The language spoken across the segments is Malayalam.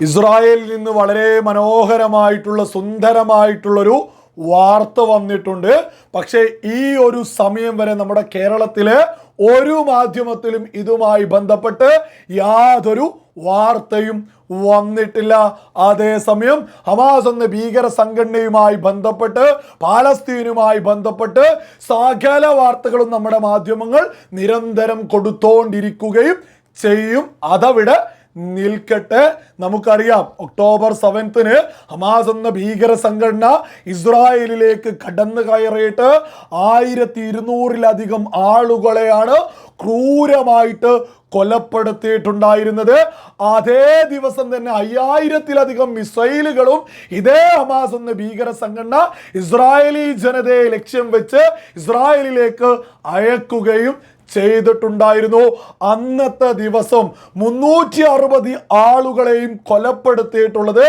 ഇസ്രായേലിൽ നിന്ന് വളരെ മനോഹരമായിട്ടുള്ള സുന്ദരമായിട്ടുള്ളൊരു വാർത്ത വന്നിട്ടുണ്ട്. പക്ഷേ ഈ ഒരു സമയം വരെ നമ്മുടെ കേരളത്തിലെ ഒരു മാധ്യമത്തിലും ഇതുമായി ബന്ധപ്പെട്ട് യാതൊരു വാർത്തയും വന്നിട്ടില്ല. അതേസമയം ഹമാസ് എന്ന ഭീകര സംഘടനയുമായി ബന്ധപ്പെട്ട് പാലസ്തീനുമായി ബന്ധപ്പെട്ട് സകല വാർത്തകളും നമ്മുടെ മാധ്യമങ്ങൾ നിരന്തരം കൊടുത്തോണ്ടിരിക്കുകയും ചെയ്യും. അതവിടെ നിൽക്കട്ടെ. നമുക്കറിയാം ഒക്ടോബർ സെവൻത്തിന് ഹമാസ് എന്ന ഭീകര സംഘടന ഇസ്രായേലിലേക്ക് കടന്നു കയറിയിട്ട് ആയിരത്തി ഇരുന്നൂറിലധികം ആളുകളെയാണ് ക്രൂരമായിട്ട് കൊലപ്പെടുത്തിയിട്ടുണ്ടായിരുന്നത്. അതേ ദിവസം തന്നെ അയ്യായിരത്തിലധികം മിസൈലുകളും ഇതേ ഹമാസ് എന്ന ഭീകര സംഘടന ഇസ്രായേലി ജനതയെ ലക്ഷ്യം വെച്ച് ഇസ്രായേലിലേക്ക് അയക്കുകയും ചെയ്തിട്ടുണ്ടായിരുന്നു. അന്നത്തെ ദിവസം മുന്നൂറ്റി അറുപത് ആളുകളെയും കൊലപ്പെടുത്തിയിട്ടുള്ളത്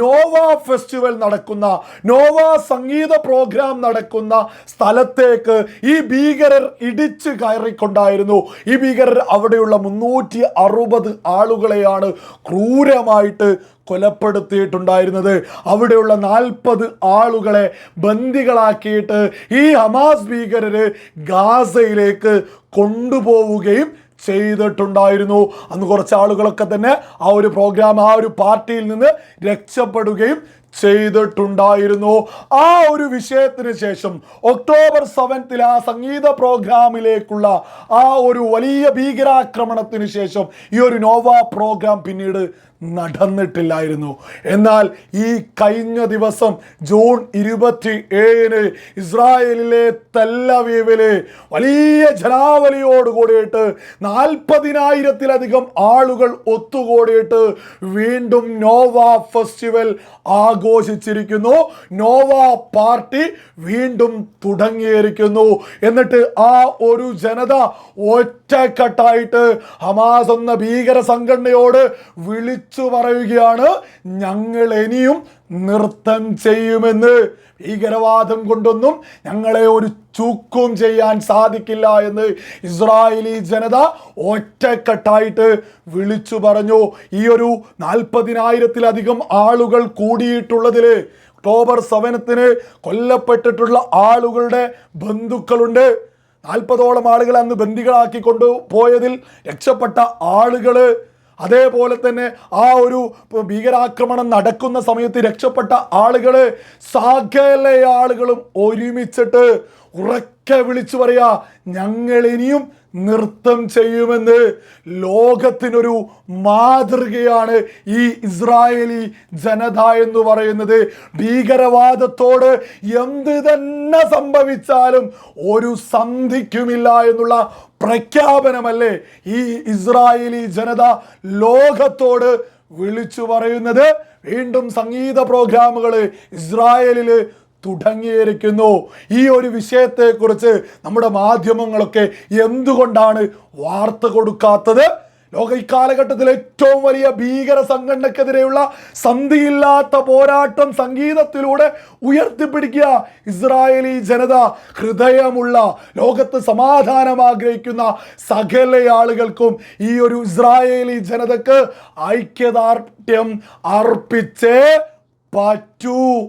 നോവ ഫെസ്റ്റിവൽ നടക്കുന്ന നോവ സംഗീത പ്രോഗ്രാം നടക്കുന്ന സ്ഥലത്തേക്ക് ഈ ഭീകരർ ഇടിച്ച് കയറിക്കൊണ്ടായിരുന്നു. ഈ ഭീകരർ അവിടെയുള്ള മുന്നൂറ്റി അറുപത് ആളുകളെയാണ് ക്രൂരമായിട്ട് കൊലപ്പെടുത്തിയിട്ടുണ്ടായിരുന്നത്. അവിടെയുള്ള നാൽപ്പത് ആളുകളെ ബന്ദികളാക്കിയിട്ട് ഈ ഹമാസ് ഭീകരര് ഗാസയിലേക്ക് കൊണ്ടുപോവുകയും ചെയ്തിട്ടുണ്ടായിരുന്നു. അന്ന് കുറച്ച് ആളുകളൊക്കെ തന്നെ ആ ഒരു പ്രോഗ്രാം ആ ഒരു പാർട്ടിയിൽ നിന്ന് രക്ഷപ്പെടുകയും ചെയ്തിട്ടുണ്ടായിരുന്നു. ആ ഒരു വിഷയത്തിന് ശേഷം ഒക്ടോബർ സെവൻത്തിൽ ആ സംഗീത പ്രോഗ്രാമിലേക്കുള്ള ആ ഒരു വലിയ ഭീകരാക്രമണത്തിന് ശേഷം ഈ ഒരു നോവ പ്രോഗ്രാം പിന്നീട് നടന്നിട്ടില്ലായിരുന്നു. എന്നാൽ ഈ കഴിഞ്ഞ ദിവസം ജൂൺ ഇരുപത്തി ഏഴിന് ഇസ്രായേലിലെ തെല്ലവീവിൽ വലിയ ജനാവലിയോട് കൂടിയിട്ട് നാൽപ്പതിനായിരത്തിലധികം ആളുകൾ ഒത്തുകൂടിയിട്ട് വീണ്ടും നോവ ഫെസ്റ്റിവൽ ആഘോഷിച്ചിരിക്കുന്നു. നോവ പാർട്ടി വീണ്ടും തുടങ്ങിയിരിക്കുന്നു. എന്നിട്ട് ആ ഒരു ജനത ഒറ്റക്കെട്ടായിട്ട് ഹമാസ് എന്ന ഭീകര സംഘടനയോട് വിളിച്ചു പറയുകയാണ് ഞങ്ങൾ ഇനിയും നൃത്തം ചെയ്യുമെന്ന് ഭീകരവാദം കൊണ്ടൊന്നും ഞങ്ങളെ ഒരു ചൂക്കും ചെയ്യാൻ സാധിക്കില്ല എന്ന് ഇസ്രായേലി ജനത ഒറ്റക്കെട്ടായിട്ട് വിളിച്ചു പറഞ്ഞു. ഈ ഒരു നാൽപ്പതിനായിരത്തിലധികം ആളുകൾ കൂടിയിട്ടുള്ളതിൽ ഒക്ടോബർ സെവനത്തിന് കൊല്ലപ്പെട്ടിട്ടുള്ള ആളുകളുടെ ബന്ധുക്കളുണ്ട്. നാൽപ്പതോളം ആളുകൾ അന്ന് ബന്ദികളാക്കി കൊണ്ടുപോയതിൽ രക്ഷപ്പെട്ട ആളുകൾ അതേപോലെ തന്നെ ആ ഒരു ഭീകരാക്രമണം നടക്കുന്ന സമയത്ത് രക്ഷപ്പെട്ട ആളുകൾ സകല ആളുകളും ഒരുമിച്ചിട്ട് ഉറക്കെ വിളിച്ചു പറയാ ഞങ്ങൾ ഇനിയും നൃത്തം ചെയ്യുമെന്ന് ലോകത്തിനൊരു മാതൃകയാണ് ഈ ഇസ്രായേലി ജനത എന്ന് പറയുന്നത്. ഭീകരവാദത്തോട് എന്ത് തന്നെ സംഭവിച്ചാലും ഒരു സന്ധിക്കുമില്ല എന്നുള്ള പ്രഖ്യാപനമല്ലേ ഈ ഇസ്രായേലി ജനത ലോകത്തോട് വിളിച്ചു പറയുന്നത്? വീണ്ടും സംഗീത പ്രോഗ്രാമുകൾ ഇസ്രായേലിൽ തുടങ്ങിയിരിക്കുന്നു. ഈ ഒരു വിഷയത്തെക്കുറിച്ച് നമ്മുടെ മാധ്യമങ്ങളൊക്കെ എന്തുകൊണ്ടാണ് വാർത്ത കൊടുക്കാത്തത്? ലോക ഈ കാലഘട്ടത്തിൽ ഏറ്റവും വലിയ ഭീകര സംഘടനക്കെതിരെയുള്ള സന്ധിയില്ലാത്ത പോരാട്ടം സംഗീതത്തിലൂടെ ഉയർത്തിപ്പിടിക്കുക ഇസ്രായേലി ജനത ഹൃദയമുള്ള ലോകത്ത് സമാധാനം ആഗ്രഹിക്കുന്ന സകല ആളുകൾക്കും ഈ ഒരു ഇസ്രായേലി ജനതക്ക് ഐക്യദാർഢ്യം അർപ്പിച്ചേ പറ്റൂ.